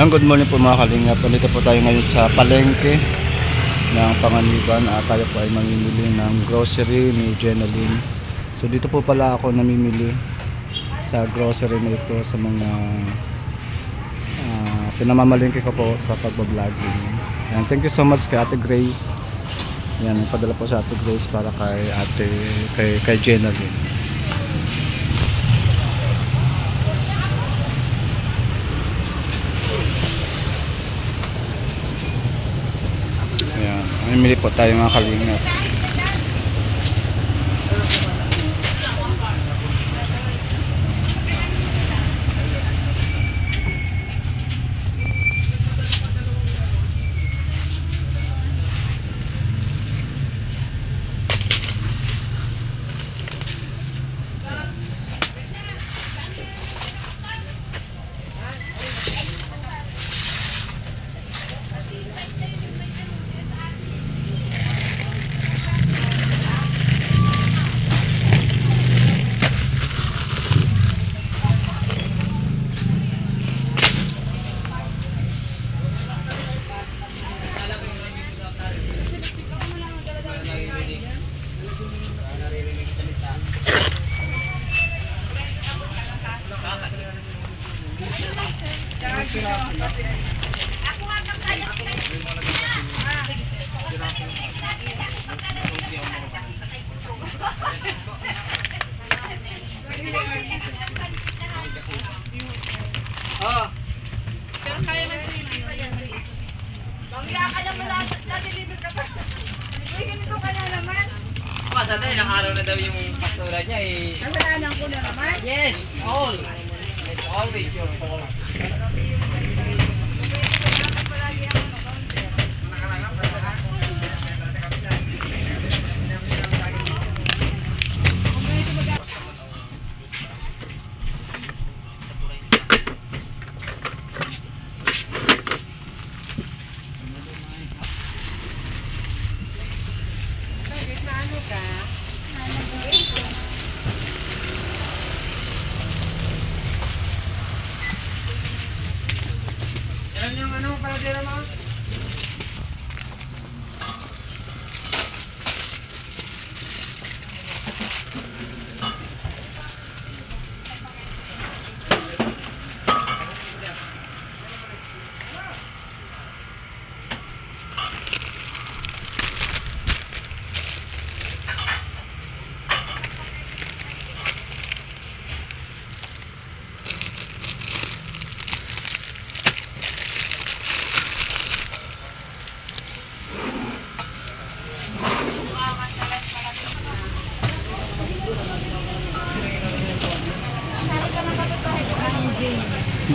Yan, good morning po mga kalingap. Nandito po tayo ngayon sa palengke ng Panganiban at tayo po ay mamimili ng grocery ni Jenaline. So dito po pala ako namimili sa grocery na ito sa mga ah, pinamamalingke ko po sa pagbablogger. Yan, thank you so much kay Ate Grace. Yan, padala po sa Ate Grace para kay Ate kay kay Jenaline. Ayan, mamimili po tayo mga kalingap. Bangla ka naman ka pa. Uy, ganito ka na naman. Kasi tayo, ilang araw na daw yung pastura niya eh. Nasalanan ko na naman. Yes, all. Always your fault. Yan yung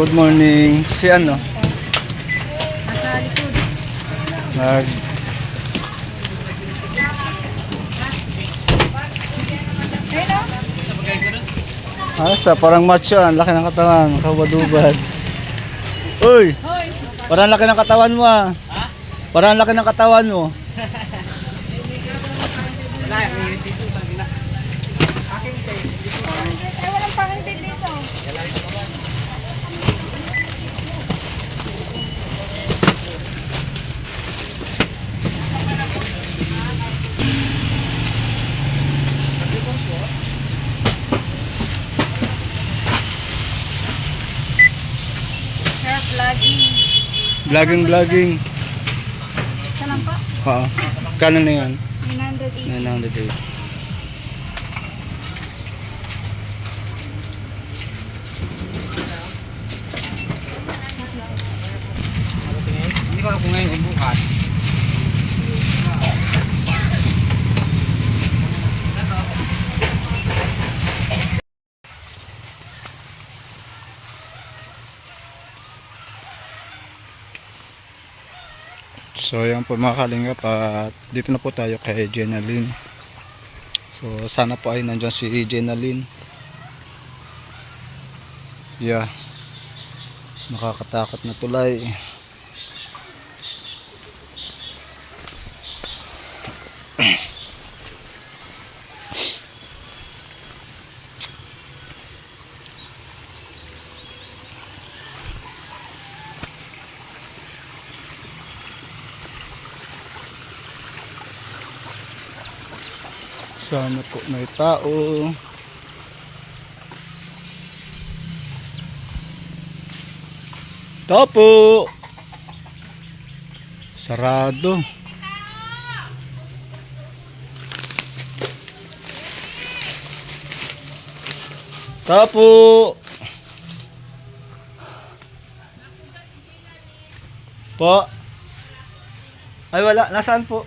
Good morning. Si ano? Nasa likod. Nag. Ah, sa parang macho, ang laki ng katawan, kabadubad. Uy! Parang laki ng katawan mo ah. Parang laki ng katawan mo. Wala, may dito sa gina. Ay, walang pangintid dito. Sir, vlogging. Vlogging, vlogging. Saan pa? Oo. Kano na yan? 980. 908. So yan po mga kalingap at dito na po tayo kay Jenaline. So sana po ay nandyan si Jenaline. Yeah. Nakakatakot na tulay. Sana po may tao. Tapo! Sarado. Tapo! Po. Ay wala, nasaan po?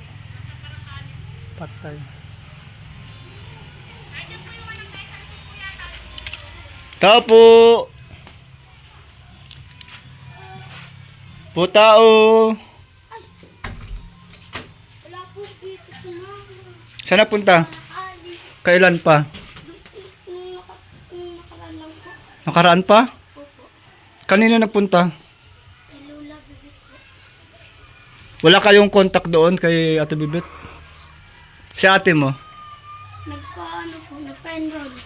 Patay. Tapo! Po tao! Po sa mga Saan punta? ali. Kailan pa? Nakaraan po. Pa? Kanino nagpunta? Po. Wala kayong contact doon kay Ate Bibit? Si ate mo? Nagpa-ano po, nagpa-enroll.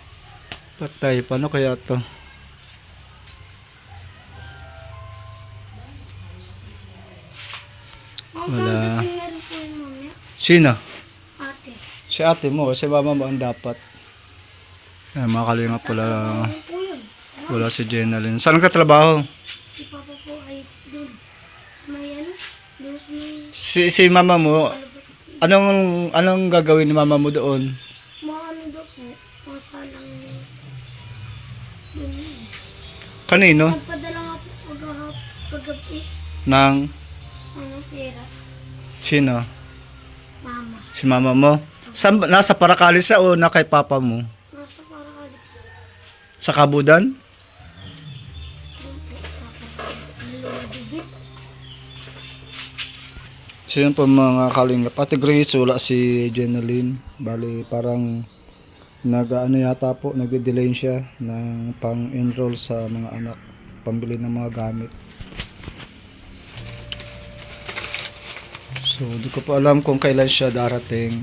Patay, paano kaya to? Ang Wala. Sino? Ate. Si ate mo, si mama mo ang dapat. Ay, mga kalingap yun? Wala si Jenalyn. Saan ka trabaho? Si Papa po ay doon. May ano? Doon si... Si, si mama mo, Ano anong, anong gagawin ni mama mo doon? Mga ano daw po. Mga salang... Yun yun. Kanino? Nagpadala nga po pag paggabi. Nang, Ano pera? sino? Mama. Si mama mo? Saan, ba- nasa Paracali siya o na kay papa mo? Nasa para ka. Sa Kabudan? So yun po mga kalingap. Ate Grace, wala si Jenalyn. Bali parang nag ano yata po, nagde-delay siya ng pang-enroll sa mga anak. Pambili ng mga gamit. So di ko pa alam kung kailan siya darating.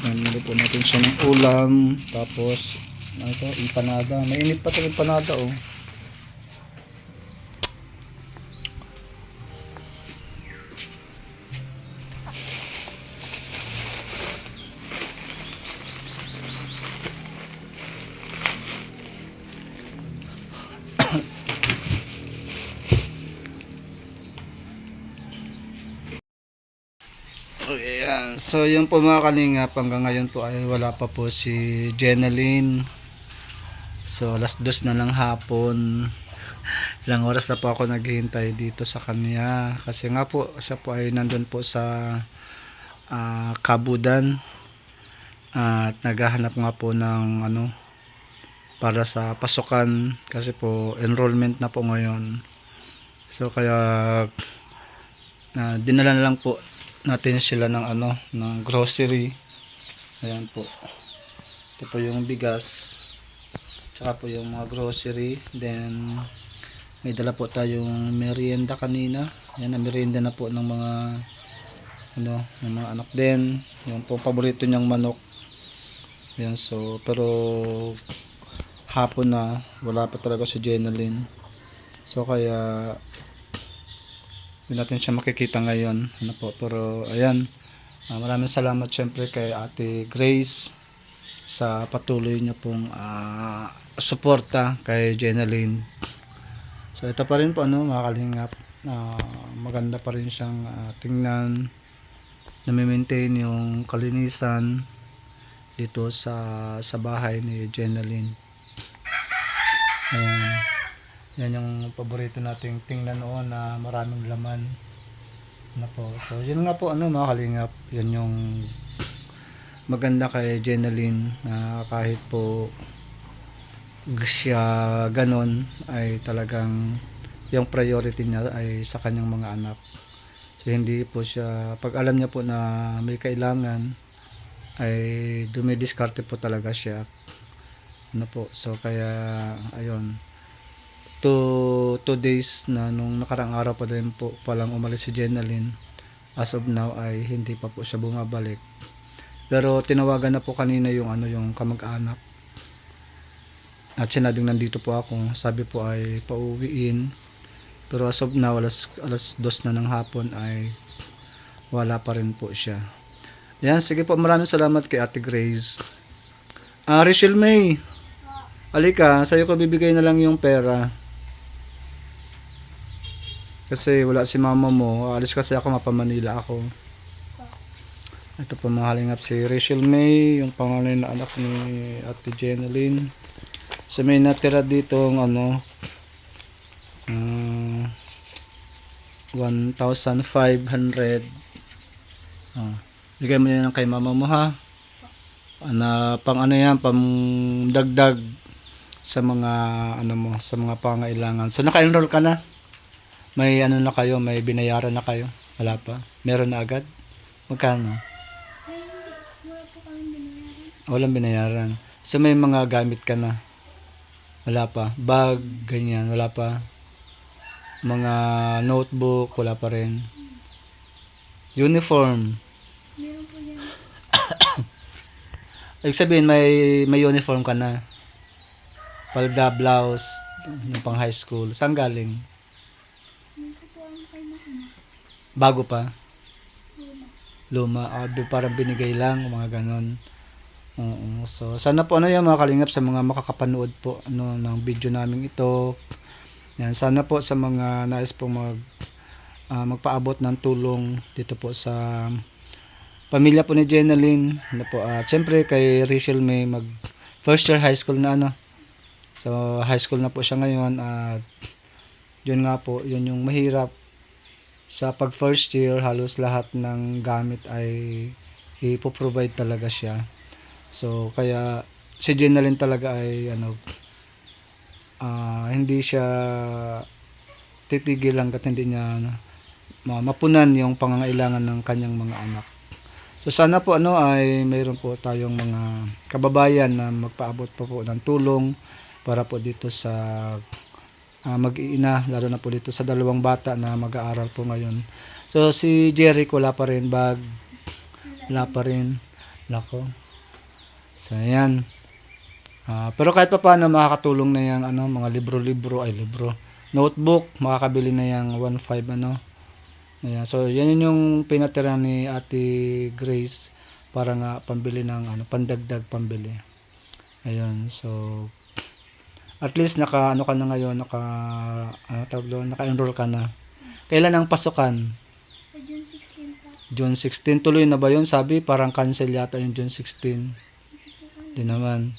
Nanalo po natin siya ng ulam. Tapos, ano ito, empanada. Mainit pa ito empanada oh. So yun po mga kalingap hanggang ngayon po ay wala pa po si Jenalyn. So alas dos na lang hapon. Ilang oras na po ako naghihintay dito sa kanya. Kasi nga po siya po ay nandun po sa ah, Kabudan. At naghahanap nga po ng ano para sa pasukan kasi po enrollment na po ngayon. So kaya na dinala na lang po natin sila ng ano ng grocery. Ayan po. Ito po yung bigas. Tsaka po yung mga grocery. Then may dala po tayong merienda kanina. Ayan na merienda na po ng mga ano ng mga anak. Din yung po paborito niyang manok. Ayan so pero hapon na wala pa talaga si Jenalyn so kaya hindi natin siya makikita ngayon. Ano po pero ayan. Ah, maraming salamat syempre kay ate Grace sa patuloy niyo pong ah, suporta kay Jenalyn so ito pa rin po ano mga kalingap. Ah, maganda pa rin siyang ah, tingnan. Nami-maintain yung kalinisan dito sa sa bahay ni Jenalyn ayan yan yung paborito nating tingnan noon na maraming laman. Na po. So, yun nga po ano mga. Yan yung maganda kay Jenalyn na kahit po siya ganon ay talagang yung priority niya ay sa kanyang mga anak. So, hindi po siya, pag alam niya po na may kailangan ay dumidiskarte po talaga siya. Ano po. So, kaya ayun two, two days na nung nakarang araw pa din po palang umalis si Jenalyn as of now ay hindi pa po siya bumabalik pero tinawagan na po kanina yung ano yung kamag-anak at sinabing nandito po ako sabi po ay pauwiin Pero as of now, alas, alas dos na ng hapon ay wala pa rin po siya. Yan, sige po, maraming salamat kay Ate Grace. Ah, Rachel May, alika, sa'yo ko bibigay na lang yung pera. Kasi wala si mama mo, alis kasi ako, mapamanila ako. Ito po mga halingap si Rachel May, yung pangalan na anak ni Ate Jeneline. So may natira dito ng ano, ah, 1,500. Ah, bigay mo yan kay mama mo ha. Ana, pang ano yan, pang dagdag sa mga ano mo, sa mga pangailangan. So naka-enroll ka na? May ano na kayo, may binayaran na kayo? Wala pa? Meron na agad? Magkano? Walang binayaran. So may mga gamit ka na? Wala pa. Bag, ganyan, wala pa. Mga notebook, wala pa rin. Uniform. Ibig sabihin, may, may uniform ka na. Palda, blouse, yung pang high school. Saan galing? Bago pa? Luma. Ah, bi- parang binigay lang, mga ganon. Oo. So, sana po ano yan mga kalingap sa mga makakapanood po ano, ng video namin ito. Yan, sana po sa mga nais po mag ah, magpaabot ng tulong dito po sa pamilya po ni Jenaline. Ano po, ah, syempre kay Rachel May mag first year high school na ano. So, high school na po siya ngayon at yun nga po, yun yung mahirap sa pag first year halos lahat ng gamit ay ipoprovide talaga siya. So kaya si Jenaline talaga ay ano ah, hindi siya titigil hanggat hindi niya ano, ma- mapunan yung pangangailangan ng kanyang mga anak. So sana po ano ay mayroon po tayong mga kababayan na magpaabot po po ng tulong para po dito sa ah, mag-iina lalo na po dito sa dalawang bata na mag-aaral po ngayon. So si Jeric wala pa rin bag, wala pa rin. Lako. So ayan. Ah, pero kahit pa paano makakatulong na yung ano, mga libro-libro ay libro. Notebook, makakabili na yung 1.5 ano. Ayan. So yan yun yung pinatira ni Ate Grace para nga pambili ng ano, pandagdag pambili. Ayun. So at least naka ano ka na ngayon, naka ano tawag doon, naka-enroll ka na. Kailan ang pasukan? Sa June 16 po. June 16 tuloy na ba yun? Sabi parang cancel yata yung June 16. Di naman.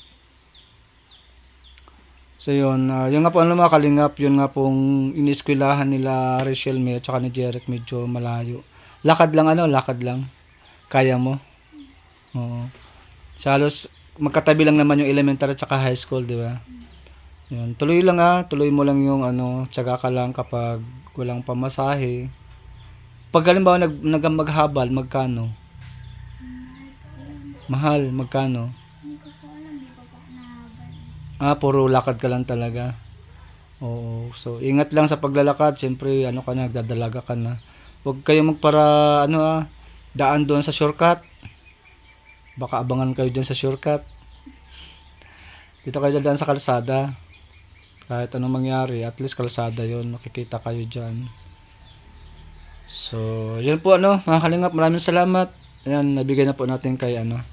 So yun, ah, yun nga po ano mga kalingap, yun nga pong iniskwilahan nila Rachel May at saka ni Jeric medyo malayo. Lakad lang ano, lakad lang. Kaya mo? Oo. Sa halos magkatabi lang naman yung elementary at saka high school, di ba? Yun, tuloy lang ah, tuloy mo lang yung ano, tsaga ka lang kapag walang pamasahe. Pag halimbawa nag, nag maghabal, magkano? Mahal, magkano? Ah, puro lakad ka lang talaga. Oo. So, ingat lang sa paglalakad. Siyempre, ano ka na, nagdadalaga ka na. Huwag kayo magpara, ano ah, daan doon sa shortcut. Baka abangan kayo dyan sa shortcut. Dito kayo dyan sa kalsada. Kahit anong mangyari, at least kalsada yon Makikita kayo dyan. So, yun po ano, mga kalingap, maraming salamat. Ayan, nabigay na po natin kay ano,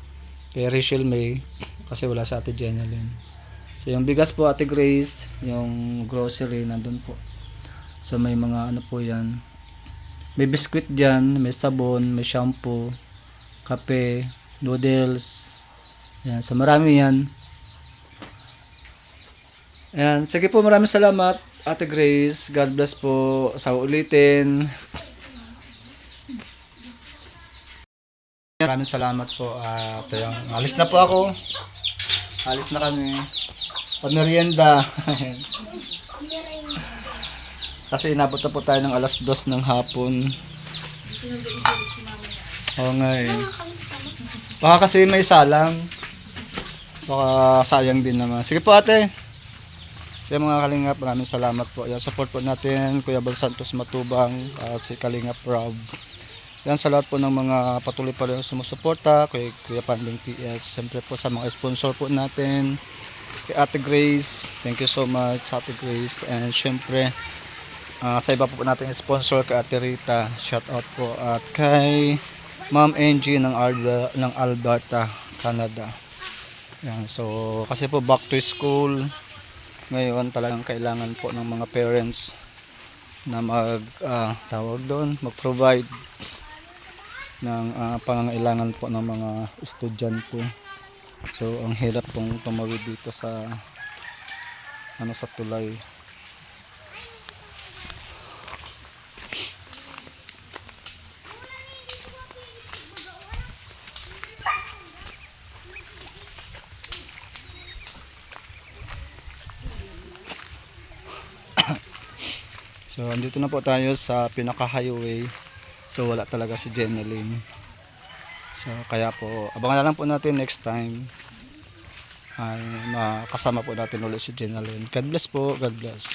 kay Rachel May kasi wala sa ate Jeneline. So yung bigas po ate Grace, yung grocery nandun po. So may mga ano po yan. May biskwit dyan, may sabon, may shampoo, kape, noodles. Yan, so marami yan. Ayan, sige po maraming salamat Ate Grace. God bless po sa ulitin. Maraming salamat po. at yung, alis na po ako. Alis na kami. Pamerienda. Kasi inabot na po tayo ng alas dos ng hapon. Oo nga eh. Baka kasi may salang. Baka sayang din naman. Sige po ate. Sa mga Kalingap, maraming salamat po. Yan, support po natin, Kuya Bal Santos Matubang, at si Kalingap Rob. Yan sa lahat po ng mga patuloy pa rin sumusuporta, kay Kuya Panding PS, siyempre po sa mga sponsor po natin, kay Ate Grace, thank you so much Ate Grace, and siyempre Ah, sa iba po, po natin sponsor kay Ate Rita. Shout out po at kay Ma'am Angie ng, Alba, ng Alberta, Canada. Yan, so kasi po back to school ngayon talagang kailangan po ng mga parents na mag ah, tawag doon, mag-provide ng ah, pangangailangan po ng mga estudyante. So ang hirap pong tumawid dito sa ano sa tulay. So, andito na po tayo sa pinaka-highway. So, wala talaga si Jeneline. So, kaya po, abangan na lang po natin next time. Ay, makasama po natin ulit si Jeneline. God bless po. God bless.